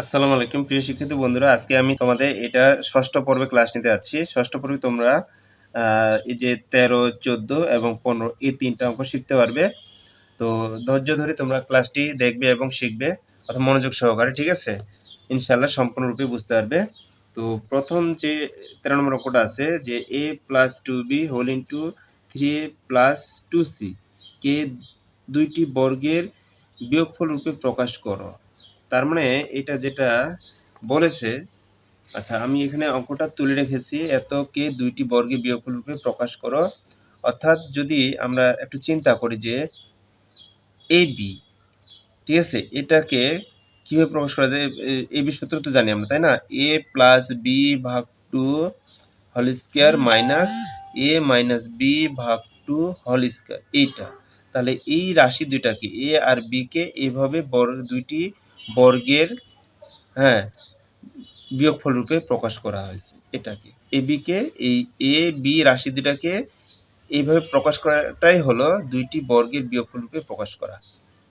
আসসালামু আলাইকুম, প্রিয় শিক্ষার্থী বন্ধুরা। আজকে আমি তোমাদের এটা ষষ্ঠ পর্বে ক্লাস নিতে যাচ্ছি। ষষ্ঠ পর্বে তোমরা এই যে তেরো, চোদ্দ এবং পনেরো এই তিনটা অঙ্ক শিখতে পারবে। তো ধৈর্য ধরে তোমরা ক্লাসটি দেখবে এবং শিখবে, অর্থাৎ মনোযোগ সহকারে, ঠিক আছে? ইনশাল্লাহ সম্পূর্ণরূপে বুঝতে পারবে। তো প্রথম যে তেরো নম্বর অঙ্কটা আছে, যে A plus two B whole into three A plus two C কে দুইটি বর্গের বিয়োগফল রূপে প্রকাশ করো। তার মানে এটা যেটা বলেছে আচ্ছা আমি এখানে অঙ্কটা তুলে রেখেছি এতকে দুইটি বর্গে বিয়োগফল রূপে প্রকাশ করো। অর্থাৎ যদি আমরা একটু চিন্তা করি যে এ বি, ঠিক আছে, এটাকে কীভাবে প্রকাশ করা যায়? এ বি সূত্র তো জানি আমরা, তাই না? এ প্লাস বি ভাগ টু হল square minus A minus B ভাগ টু হল স্কোয়ার, এইটা। তাহলে এই রাশি দুইটাকে, এ আর বি কে এইভাবে বর্গ, দুইটি বর্গের হ্যাঁ বিয়োগফল রূপে প্রকাশ করা হয়েছে এটাকে। এ, বি, কে, এই এ, বি রাশি দুটাকে এইভাবে প্রকাশ করাটাই হলো দুইটি বর্গের বিয়োগফল রূপে প্রকাশ করা।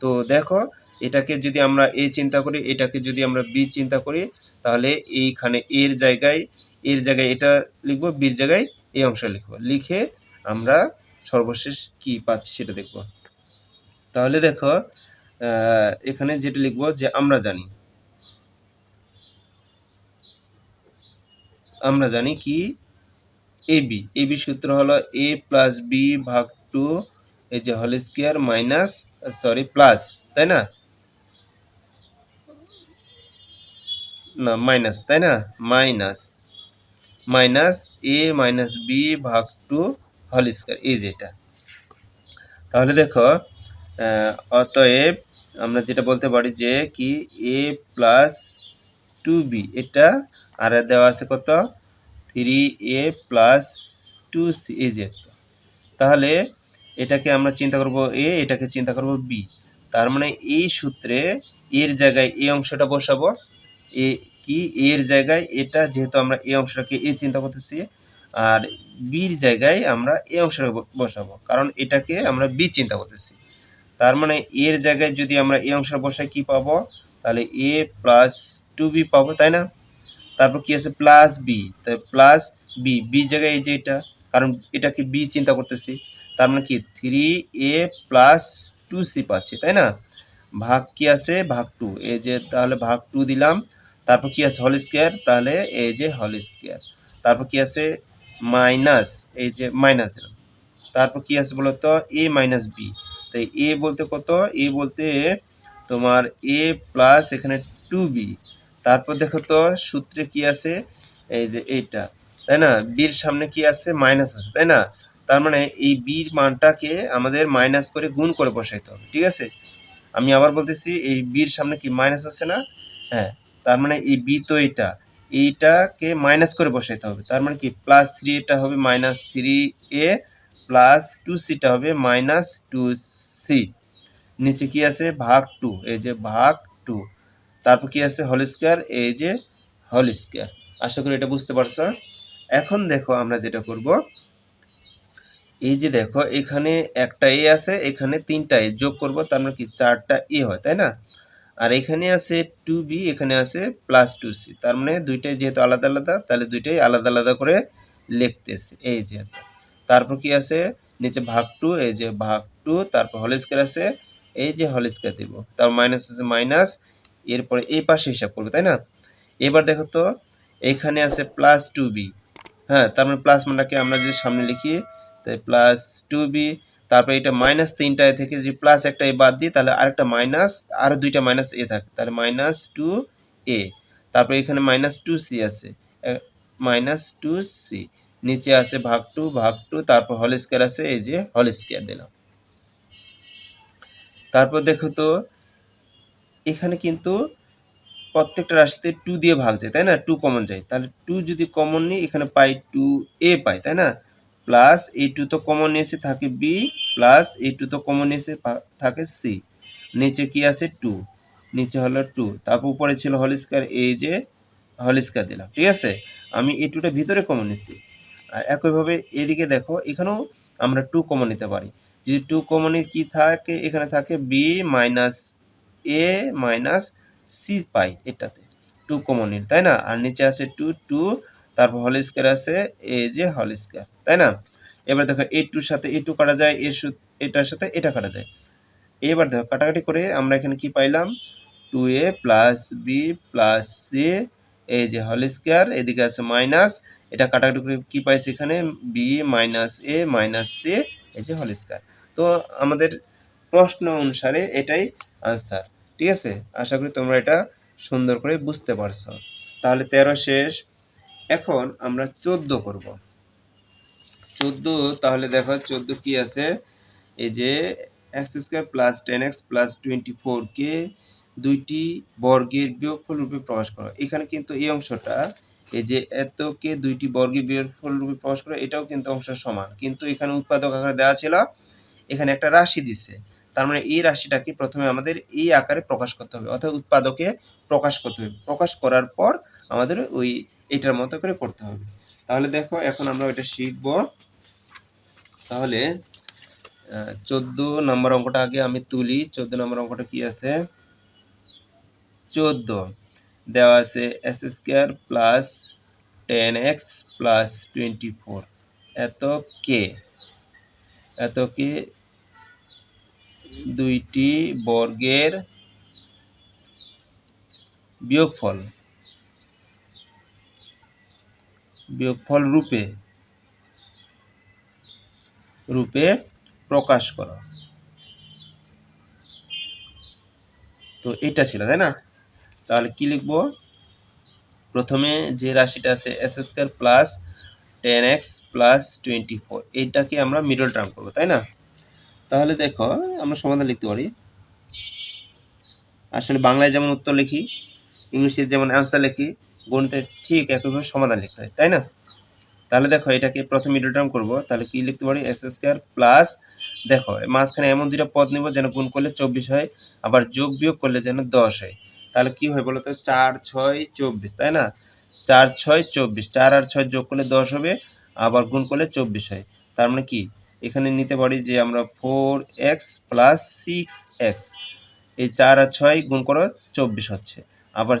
তো দেখো, এটাকে যদি আমরা এ চিন্তা করি, এটাকে যদি আমরা বি চিন্তা করি, তাহলে এইখানে এর জায়গায় এর জায়গায় এটা লিখব, বির জায়গায় এই অংশ লিখব। লিখে আমরা সর্বশেষ কি পাচ্ছি সেটা দেখব। তাহলে দেখো এখানে যেটা লিখব যে আমরা জানি। আমরা জানি কি? এ, বি। এ, বি সূত্র হলো এ প্লাস বি ভাগ টু, এই যে whole square minus, sorry, plus, তাই না? না, মাইনাস, তাই না? Minus. Minus A minus B ভাগ টু হোল স্কোয়ার, এই যেটা তাহলে দেখো অতএব আমরা যেটা বলতে পারি যে কি? এ প্লাস টু বি এটা আর দেওয়া আছে কত? Three A plus two C এই যে। তাহলে এটাকে আমরা চিন্তা করব এ এটাকে চিন্তা করব বি তার মানে এই সূত্রে এর জায়গায় এই অংশটা বসাবো। এ কি? এর জায়গায় এটা যেহেতু আমরা এই অংশটাকে এ চিন্তা করতেছি, আর বির জায়গায় আমরা এই অংশটা বসাবো। কারণ এটাকে আমরা বি চিন্তা করতেছি। তার মানে এর জায়গায় যদি আমরা এই অংশটা বসাই কি পাবো? তাহলে এ প্লাস টু বি পাবো, তাই না? তারপর কি আছে? প্লাস বি তাই প্লাস বি বি জায়গায় এই যে এটা, কারণ এটাকে বি চিন্তা করতেছি। তার মানে কি? Three A plus two C পাচ্ছি, তাই না? ভাগ কি আছে? ভাগ টু এই যে তাহলে ভাগ টু দিলাম। তারপর কি আছে? হল স্কোয়ার তাহলে এই যে হল স্কোয়ার তারপর কি আছে? মাইনাস এই যে মাইনাস তারপর কি আছে বলতো? এ মাইনাস বি তাই এ বলতে কত? এ বলতে তোমার এ প্লাস এখানে টু বি তারপর দেখো তো, সূত্রে কি আছে? এই যে এইটা, তাই না? বির সামনে কি আছে? মাইনাস আছে, তাই না? তার মানে এই বির মানটাকে আমাদের মাইনাস করে গুণ করে বসাইতে হবে, ঠিক আছে? আমি আবার বলতেছি, এই বির সামনে কি মাইনাস আছে না? হ্যাঁ তার মানে এই বি তো এটা এইটাকে মাইনাস করে বসাইতে হবে। তার মানে কি? প্লাস থ্রি এটা হবে minus three A plus two সিটা হবে মাইনাস টু সি। নিচে কি আছে? ভাগ টু। এই যে ভাগ টু। তারপর কি আছে? Whole square. এই যে হোল স্কোয়ার। আশা করি এটা বুঝতে পারছ? এখন দেখো আমরা যেটা করব। এই যে দেখো, এখানে একটা এ আছে, এখানে তিনটা এ। যোগ করব, তার মানে কি? চারটা এ হয়, তাই না? আর এখানে আছে টু বি, এখানে আছে প্লাস টু সি। তার মানে দুইটাই যেহেতু আলাদা আলাদা, তাহলে দুইটাই আলাদা আলাদা করে লিখতেছে। এই যে এত। তারপর কি আছে? নিচে ভাগ টু এই যে ভাগ টু তারপর হোল স্কোয়ার আছে, এই যে হোল স্কোয়ার দিব। তার মাইনাস আছে মাইনাস এরপরে এই পাশে হিসাব করবে, তাই না? এবার দেখো তো, এখানে আছে প্লাস টু বি হ্যাঁ তার মানে প্লাস মানটাকে আমরা যদি সামনে লিখি, তাই প্লাস টু বি তারপরে এটা মাইনাস তিনটায় থেকে যদি প্লাস একটা এ বাদ দিই, তাহলে আরেকটা মাইনাস আরও দুইটা মাইনাস এ থাকে, তাহলে মাইনাস টু এ তারপরে এখানে মাইনাস টু সি আছে মাইনাস টু সি নিচে আছে ভাগ টু ভাগ টু তারপর হল স্কোয়ার আছে, এই যে হল স্কোয়ার দিলাম। তারপর দেখো তো, এখানে কিন্তু প্রত্যেকটা রাশিতে টু দিয়ে ভাগ যায়, তাই না? টু কমন যায়। তাহলে টু যদি কমন নিই, এখানে পাই টু এ পাই, তাই না? প্লাস এই টু তো কমন নিয়েছে থাকে বি প্লাস এই টু তো কমন পা- থাকে সি নিচে কি আছে টু নিচে হলো টু তারপর উপরে ছিল হল স্কোয়ার এই যে হল স্কোয়ার দিলাম, ঠিক আছে? আমি এই টুটা ভিতরে কমন নিচ্ছি আর একইভাবে এদিকে দেখো, এখানেও আমরা টু কমন নিতে পারি। যদি টু কমনে কি থাকে, এখানে থাকে B minus A minus C পাই এটাতে। টু কমন নিল তাই না? আর নিচে আছে টু টু তারপর হল স্কোয়ার আছে এই যে হল স্কোয়ার তাই না? এবার দেখো এই টুর সাথে এই টু কাটা যায় এর এটার সাথে এটা কাটা যায়। এবার দেখো, কাটাকাটি করে আমরা এখানে কি পাইলাম? Two A plus B plus C এই যে হল স্কোয়ার এদিকে আছে মাইনাস এটা কাটাকাটি করে কি পাইছি এখানে? B minus A minus C এই যে হল স্কোয়ার তো আমাদের প্রশ্ন অনুসারে এটাই আনসার ঠিক আছে? আশা করি তোমরা এটা সুন্দর করে বুঝতে পারছ। তাহলে তেরো শেষ। এখন আমরা চোদ্দ করব। চোদ্দ, তাহলে দেখো চোদ্দ কি আছে? এই যে X square plus ten X plus twenty ফোরকে দুইটি বর্গের বিয়োগফল রূপে প্রকাশ করা। এখানে কিন্তু এই অংশটা এই যে এতকে দুইটি বর্গের বিয়োগফল রূপে প্রকাশ করা, এটাও কিন্তু অংশ সমান। কিন্তু এখানে উৎপাদক আকারে দেওয়া ছিল, এখানে একটা রাশি দিছে। তার মানে এই রাশিটাকে প্রথমে আমাদের এই আকারে প্রকাশ করতে হবে, অর্থাৎ উৎপাদকে প্রকাশ করতে হবে। প্রকাশ করার পর আমাদের ওই এটার মতো করে করতে হবে। তাহলে দেখো, এখন আমরা ওইটা শিখব। তাহলে চোদ্দ নম্বর অঙ্কটা আগে আমি তুলি। চোদ্দ নম্বর অঙ্কটা কি আছে? চোদ্দ। দেওয়া আছে X square plus ten X plus twenty four এত কে এত কে দুইটি বর্গের বিয়োগফল। বিয়োগফল রূপে। রূপে প্রকাশ করা। তো এটা ছিল, তাই না? তাহলে কি লিখব? প্রথমে যে রাশিটা আছে X square plus ten X plus twenty four এইটাকে আমরা মিডল টার্ম করব, তাই না? তাহলে দেখো, আমরা সমাধান লিখতে পারি। আসলে বাংলায় যেমন উত্তর লিখি, ইংলিশে যেমন অ্যান্সার লিখি গণিতে ঠিক একইভাবে সমাধান লিখতে হয়, তাই না? তাহলে দেখো, এটাকে প্রথম মিডল টার্ম করব, তাহলে কি লিখতে পারি? এস স্কোয়ার প্লাস দেখো, মাঝখানে এমন দুইটা পদ নিব যেন গুণ করলে চব্বিশ হয়, আবার যোগ বিয়োগ করলে যেন দশ হয়। তাহলে কি হয় বলতো? চার, ছয়, চব্বিশ, তাই না? চার, ছয়, চব্বিশ। চার আর ছয় যোগ করলে দশ হবে, আবার গুণ করলে চব্বিশ হয়। তার মানে কি? এখানে নিতে পারি যে আমরা four X plus six X এই চার আর ছয় গুণ করো, চব্বিশ হচ্ছে। আবার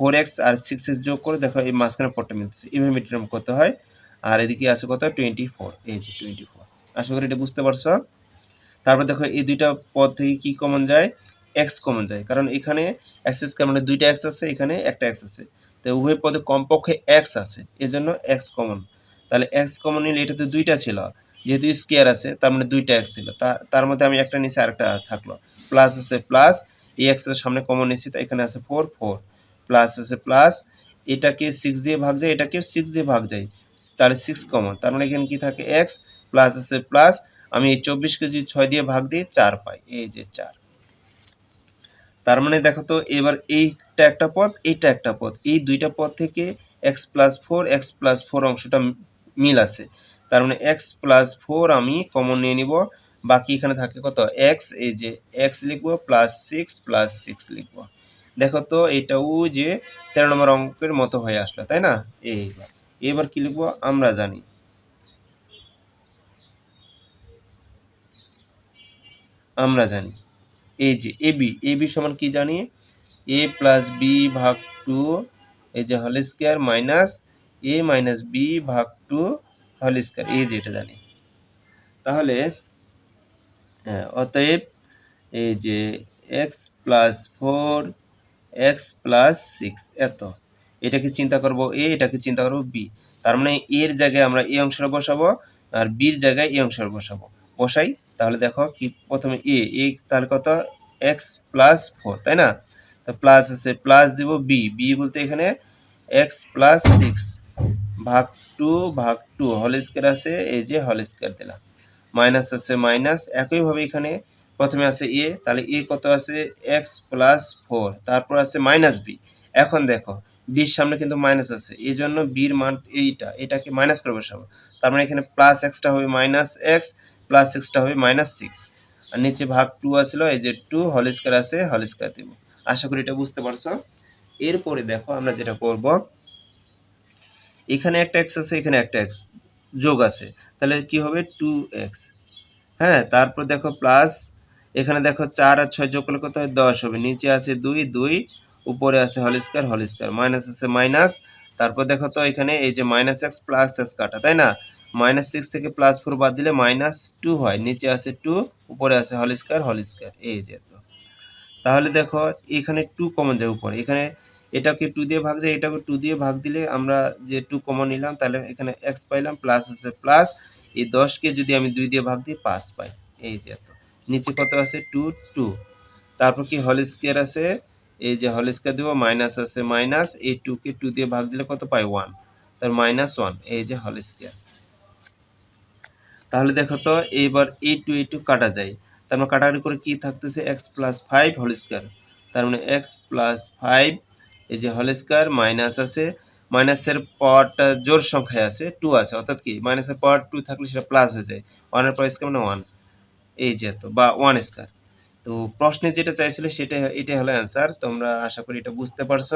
ফোর এক্স আর সিক্স এক্স যোগ করে দেখো, এই মাঝখানে পটটা মিলছে। এইভাবে মিডিয়াম করতে হয়। আর এদিকে আছে কত? টোয়েন্টি ফোর এই যে টোয়েন্টি ফোর আশা করি এটা বুঝতে পারছ। তারপর দেখো, এই দুইটা পদ থেকে কি কমন যায়? এক্স কমন যায়। কারণ এখানে এক্স স্কোয়ার মানে দুইটা এক্স আছে, এখানে একটা এক্স আছে। তো উভয় পদে কমপক্ষে এক্স আছে, এজন্য এক্স কমন তাহলে এক্স কমন নিলে এটাতে দুইটা ছিল। যেহেতু স্কোয়ার আছে, তার মানে দুইটা এক্স ছিল। তার মধ্যে আমি একটা নিচে আরেকটা থাকল। প্লাস আছে প্লাস এই এক্সের সামনে কমন নিচ্ছি, তো এখানে আছে ফোর ফোর প্লাস আছে প্লাস এটাকে সিক্স দিয়ে ভাগ যায়, এটাকে সিক্স দিয়ে ভাগ যায়। তাহলে সিক্স কমন তার মানে এখানে কি থাকে এক্স প্লাস আছে প্লাস আমি এই চব্বিশকে যদি ছয় দিয়ে ভাগ দিই চার পাই। এই যে চার। তার মানে দেখো তো, এবার এইটা একটা পদ এইটা একটা পদ এই দুইটা পদ থেকে X plus four X plus four অংশটা মিল আছে। তার মানে এক্স প্লাস ফোর আমি কমন নিয়ে নিব। বাকি এখানে থাকে কত? এক্স এই যে এক্স লিখব প্লাস সিক্স প্লাস সিক্স লিখব। দেখো তো, এটাও যে তেরো নম্বর অঙ্কের মতো হয়ে আসলো, তাই না? এইবার এবার কি লিখব? আমরা জানি। আমরা জানি। এই যে এ বি এ বি সমান কি জানি? এ প্লাস বি ভাগ টু এই যে হল square minus A minus B ভাগ টু হল স্কোয়ার এই যে এটা জানি। তাহলে হ্যাঁ অতএব এই যে X plus four X plus six এত। এটাকে চিন্তা করব এ এটাকে চিন্তা করব বি তার মানে এর জায়গায় আমরা এই অংশটা বসাবো আর বির জায়গায় এই অংশটা বসাবো। বসাই। তাহলে দেখো কি প্রথমে এ এ তাহলে কত? এক্স প্লাস ফোর তাই না? তো প্লাস আছে প্লাস দিব বি বি বলতে এখানে এক্স প্লাস সিক্স ভাগ টু ভাগ টু হল স্কোয়ার আছে, এই যে হল স্কোয়ার দিলাম। মাইনাস আছে মাইনাস একইভাবে এখানে প্রথমে আছে এ তাহলে এ কত আছে? এক্স প্লাস ফোর তারপর আছে মাইনাস বি এখন দেখো বির সামনে কিন্তু মাইনাস আছে এই জন্য বির মান এইটা, এটাকে মাইনাস করে বসাবো। তার মানে এখানে প্লাস এক্সটা হবে মাইনাস এক্স প্লাস সিক্সটা হবে মাইনাস সিক্স আর নিচে ভাগ টু আসলো, এই যে টু হল স্কোয়ার আছে হল স্কোয়ার দেব। আশা করি এটা বুঝতে পারছ। এরপরে দেখো আমরা যেটা করব, এখানে একটা এক্স আছে, এখানে একটা এক্স যোগ আছে। তাহলে কি হবে? টু এক্স হ্যাঁ তারপর দেখো প্লাস এখানে দেখো চার আর ছয় যোগ করলে কত হয়? দশ হবে। নিচে আছে দুই দুই, উপরে আছে হল স্কয়ার হল স্কয়ার মাইনাস আছে মাইনাস তারপর দেখো তো এখানে এই যে মাইনাস এক্স প্লাস এক্স কাটা, তাই না? মাইনাস সিক্স থেকে প্লাস ফোর বাদ দিলে মাইনাস টু হয়। নিচে আছে টু উপরে আছে হল স্কয়ার হল স্কয়ার এই যে তো। তাহলে দেখো, এখানে টু কমন যায় উপরে। এখানে এটাকে টু দিয়ে ভাগ যায়, এটাকে টু দিয়ে ভাগ দিলে আমরা যে টু কমন নিলাম, তাহলে এখানে এক্স পাইলাম প্লাস আছে প্লাস এই দশকে যদি আমি দুই দিয়ে ভাগ দিই, পাঁচ পাই। এই যে এত নিচে কত আছে টু টু তারপর কি হল স্কয়ার আছে এই যে হল স্কয়ার দেবো মাইনাস আছে মাইনাস এই টুকে টু দিয়ে ভাগ দিলে কত পাই? ওয়ান তার মাইনাস ওয়ান এই যে হল স্কয়ার তাহলে দেখো তো, এইবার এই টু এই টু কাটা যায়। তার মানে কাটাকাটি করে কি থাকতেছে? X plus five whole square তার মানে এক্স প্লাস ফাইভ এই যে হোল স্কয়ার মাইনাস আছে। মাইনাসের পাওয়ারটা জোর সংখ্যায় আছে টু আছে। অর্থাৎ কি? মাইনাসের পাওয়ার টু থাকলে সেটা প্লাস হয়ে যায়। ওয়ানের পাওয়ার স্কয়ার মানে ওয়ান এই যে এত বা ওয়ান স্কয়ার তো প্রশ্নে যেটা চাইছিল সেটা এটাই হলো অ্যান্সার তোমরা আশা করি এটা বুঝতে পারছ।